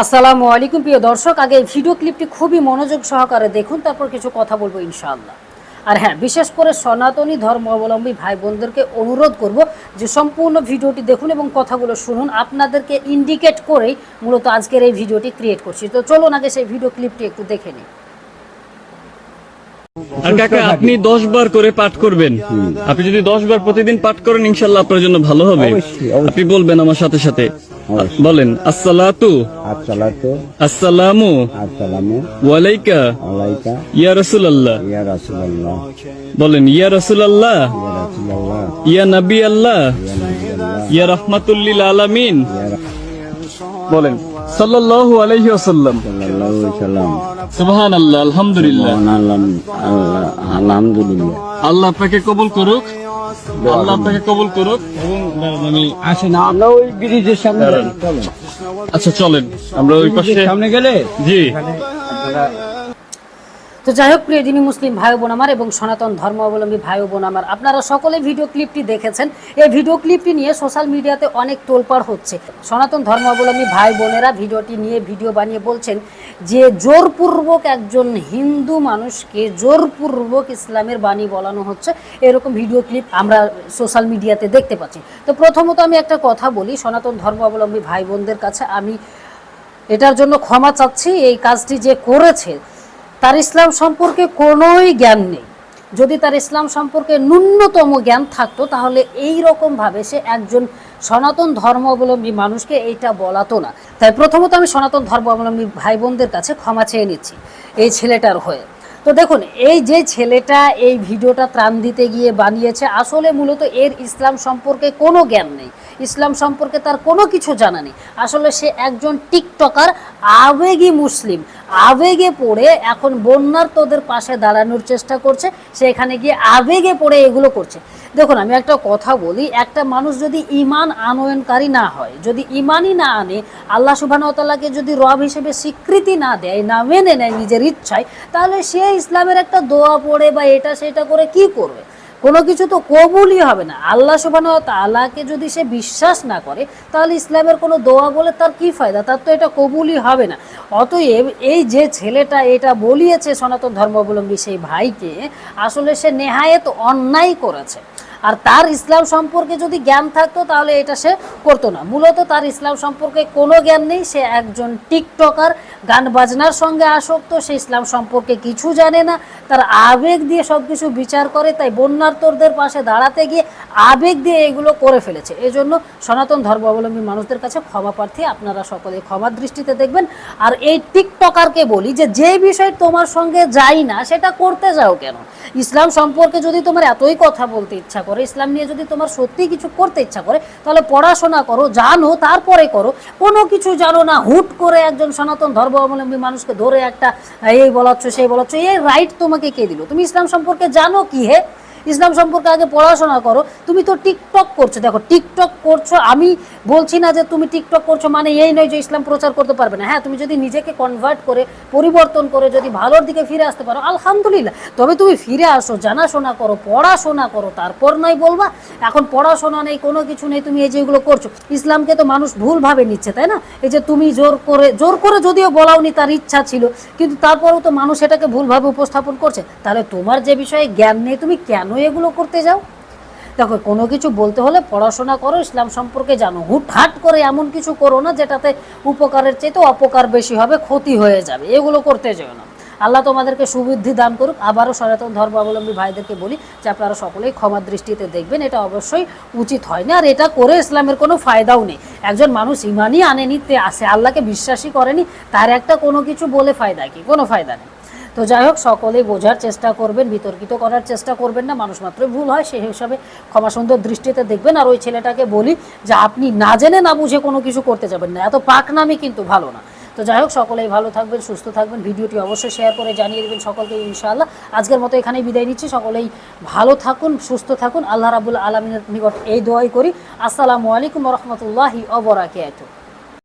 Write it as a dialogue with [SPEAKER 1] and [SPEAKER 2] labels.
[SPEAKER 1] আসসালামু আলাইকুম প্রিয় দর্শক। আগে এই ভিডিও ক্লিপটি খুবই মনোযোগ সহকারে দেখুন তারপর কিছু কথা বলব ইনশাআল্লাহ। আর হ্যাঁ বিশেষ করে সনাতনী ধর্মাবলম্বী ভাই বোনদেরকে অনুরোধ করব যে সম্পূর্ণ ভিডিওটি দেখুন এবং কথাগুলো শুনুন। আপনাদেরকে ইন্ডিকেট করেই মূলত আজকের এই ভিডিওটি ক্রিয়েট করছি। তো চলুন আগে সেই ভিডিও ক্লিপটি একটু দেখে নিই।
[SPEAKER 2] আর কাকা আপনি দশ বার করে পাঠ করবেন। আপনি যদি দশ বার প্রতিদিন পাঠ করেন ইনশাল্লাহ আপনার জন্য ভালো হবে। আপনি বলবেন আমার সাথে সাথে। বলেন আসসালাতু।
[SPEAKER 3] আসসালাতু।
[SPEAKER 2] আসসালামু।
[SPEAKER 3] আসসালামু।
[SPEAKER 2] ওয়ালাইকা।
[SPEAKER 3] আলাইকা
[SPEAKER 2] ইয়া রাসূলুল্লাহ।
[SPEAKER 3] ইয়া রাসূলুল্লাহ।
[SPEAKER 2] বলেন ইয়া রাসূলুল্লাহ।
[SPEAKER 3] ইয়া রাসূলুল্লাহ।
[SPEAKER 2] ইয়া নবী আল্লাহ
[SPEAKER 3] ইয়া
[SPEAKER 2] ইয়া রাহমাতুল্লিল আলামিন। বলেন সাল্লাল্লাহু আলাইহি ওয়াসাল্লাম।
[SPEAKER 3] রাসূলুল্লাহ সাল্লাম
[SPEAKER 2] সুবহানাল্লাহ আলহামদুলিল্লাহ।
[SPEAKER 3] আলহামদুলিল্লাহ।
[SPEAKER 2] আল্লাহ আপনাকে কবুল করুক। আল্লাহ আপনাকে কবুল করুক এবং আমি
[SPEAKER 3] আসেন আমরা ওই ব্রিজের সামনে
[SPEAKER 2] আচ্ছা চলেন। আমরা ওই পাশে
[SPEAKER 3] সামনে গেলে?
[SPEAKER 2] জি।
[SPEAKER 1] তো যাই হোক, প্রিয় দিনী মুসলিম ভাই বোন আমার এবং সনাতন ধর্মাবলম্বী ভাই বোন আমার, আপনারা সকলে ভিডিও ক্লিপটি দেখেছেন। এই ভিডিও ক্লিপটি নিয়ে সোশ্যাল মিডিয়াতে অনেক তোলপাড় হচ্ছে। সনাতন ধর্মাবলম্বী ভাই বোনেরা ভিডিওটি নিয়ে ভিডিও বানিয়ে বলছেন যে, জোরপূর্বক একজন হিন্দু মানুষকে জোরপূর্বক ইসলামের বাণী বলানো হচ্ছে। এরকম ভিডিও ক্লিপ আমরা সোশ্যাল মিডিয়াতে দেখতে পাচ্ছি। তো প্রথমত আমি একটা কথা বলি সনাতন ধর্মাবলম্বী ভাই বোনদের কাছে। আমি এটার জন্য ক্ষমা চাচ্ছি। এই কাজটি যে করেছে তার ইসলাম সম্পর্কে কোনোই জ্ঞান নেই। যদি তার ইসলাম সম্পর্কে ন্যূনতম জ্ঞান থাকতো, তাহলে এই রকম ভাবে সে একজন সনাতন ধর্মাবলম্বী মানুষকে এইটা বলাতো না। তাই প্রথমত আমি সনাতন ধর্মাবলম্বী ভাই বোনদের কাছে ক্ষমা চেয়ে নিচ্ছি এই ছেলেটার হয়ে। তো দেখুন, এই যে ছেলেটা এই ভিডিওটা ত্রাণ দিতে গিয়ে বানিয়েছে, আসলে মূলত এর ইসলাম সম্পর্কে কোনো জ্ঞান নেই। ইসলাম সম্পর্কে তার কোনো কিছু জানা নেই। আসলে সে একজন টিকটকার আবেগী মুসলিম, আবেগে পড়ে এখন বন্যার তোদের পাশে দাঁড়ানোর চেষ্টা করছে সে এখানে গিয়ে আবেগে পড়ে এগুলো করছে। দেখুন, আমি একটা কথা বলি, একটা মানুষ যদি ইমান আনয়নকারী না হয়, যদি ইমানই না আনে, আল্লাহ সুবাহতাল্লাহকে যদি রব হিসেবে স্বীকৃতি না দেয়, না মেনে নেয় নিজের ইচ্ছায়, তাহলে সে ইসলামের একটা দোয়া পড়ে বা এটা সেটা করে কি করবে? কোনো কিছু তো কবুলই হবে না। আল্লাহ সোবান আল্লাহকে যদি সে বিশ্বাস না করে, তাহলে ইসলামের কোনো দোয়া বলে তার কি ফায়দা? তার তো এটা কবুলই হবে না। অতএব এই যে ছেলেটা এটা বলিয়েছে সনাতন ধর্মাবলম্বী সেই ভাইকে, আসলে সে নেহায়েত অন্যায় করেছে। আর তার ইসলাম সম্পর্কে যদি জ্ঞান থাকতো, তাহলে এটা সে করতো না। মূলত তার ইসলাম সম্পর্কে কোনো জ্ঞান নেই, সে একজন টিকটকার, গান বাজনার সঙ্গে আসক্ত, সে ইসলাম সম্পর্কে কিছু জানে না। তার আবেগ দিয়ে সব কিছু বিচার করে, তাই বন্যার্তদের পাশে দাঁড়াতে গিয়ে আবেগ দিয়ে এগুলো করে ফেলেছে। এজন্য সনাতন ধর্মাবলম্বী মানুষদের কাছে ক্ষমা প্রার্থী আপনারা সকলে ক্ষমার দৃষ্টিতে দেখবেন। আর এই টিকটকারকে বলি যে যে বিষয় তোমার সঙ্গে যাই না, সেটা করতে যাও কেন? ইসলাম সম্পর্কে যদি তোমার এতই কথা বলতে ইচ্ছা করে, ইসলাম নিয়ে যদি তোমার সত্যি কিছু করতে ইচ্ছা করে, তাহলে পড়াশোনা করো, জানো, তারপরে করো। কোনো কিছু জানো না, হুট করে একজন সনাতন ধর্মাবলম্বী মানুষকে ধরে একটা, এই বলাচ্ছ, সেই বলাচ্ছ। এই রাইট তোমাকে কে দিল? তুমি ইসলাম সম্পর্কে জানো কি হে? ইসলাম সম্পর্কে আগে পড়াশোনা করো। তুমি তো টিকটক করছ, দেখো, টিকটক করছ, আমি বলছি না যে তুমি টিকটক করছ মানে এই নয় যে ইসলাম প্রচার করতে পারবে না। হ্যাঁ তুমি যদি নিজেকে কনভার্ট করে, পরিবর্তন করে যদি ভালোর দিকে ফিরে আসতে পারো, আলহামদুলিল্লাহ। তবে তুমি ফিরে আসো, জানাশোনা করো, পড়াশোনা করো, তারপর নয় বলবা, এখন পড়াশোনা নেই, কোনো কিছু নেই, তুমি এই যেগুলো করছ। ইসলামকে তো মানুষ ভুলভাবে নিচ্ছে, তাই না? এই যে তুমি জোর করে জোর করে যদিও বলাওনি, তার ইচ্ছা ছিল, কিন্তু তারপরেও তো মানুষ এটাকে ভুলভাবে উপস্থাপন করছে। তাহলে তোমার যে বিষয়ে জ্ঞান নেই, তুমি কেন এগুলো করতে যাও। দেখো, কোনো কিছু বলতে হলে পড়াশোনা করো, ইসলাম সম্পর্কে জানো। হুটহাট করে এমন কিছু করো না, যেটাতে উপকারের চাইতে অপকার বেশি হবে, ক্ষতি হয়ে যাবে। এগুলো করতে যেও না। আল্লাহ তোমাদেরকে সুবুদ্ধি দান করুক। আবারও সনাতন ধর্মাবলম্বী ভাইদেরকে বলি, যে আপনারা সকলেই ক্ষমার দৃষ্টিতে দেখবেন, এটা অবশ্যই উচিত হয় না। আর এটা করে ইসলামের কোনো ফায়দাও নেই। একজন মানুষ ইমানই আনেনি, তে আসে আল্লাহকে বিশ্বাসই করেনি, তার একটা কোনো কিছু বলে ফায়দা কি? কোনো ফায়দা নেই। তো যাই হোক, সকলেই বোঝার চেষ্টা করবেন, বিতর্কিত করার চেষ্টা করবেন না, মানুষ মাত্রই ভুল হয়, সেই হিসাবে ক্ষমা সুন্দর দৃষ্টিতে দেখবেন। আর ওই ছেলেটাকে বলি যে, আপনি না জেনে না বুঝে কোনো কিছু করতে যাবেন না। এত পাকনামি কিন্তু ভালো না। তো যাই হোক, সকলেই ভালো থাকবেন, সুস্থ থাকবেন। ভিডিওটি অবশ্যই শেয়ার করে জানিয়ে দেবেন সকলকে, ইনশাআল্লাহ। আজকের মতো এখানেই বিদায় নিচ্ছি। সকলেই ভালো থাকুন, সুস্থ থাকুন। আল্লাহ রাবুল আলমিনের নিকট এই দোয়াই করি। আসসালামু আলাইকুম রহমতুল্লাহি অবরাকাতুহ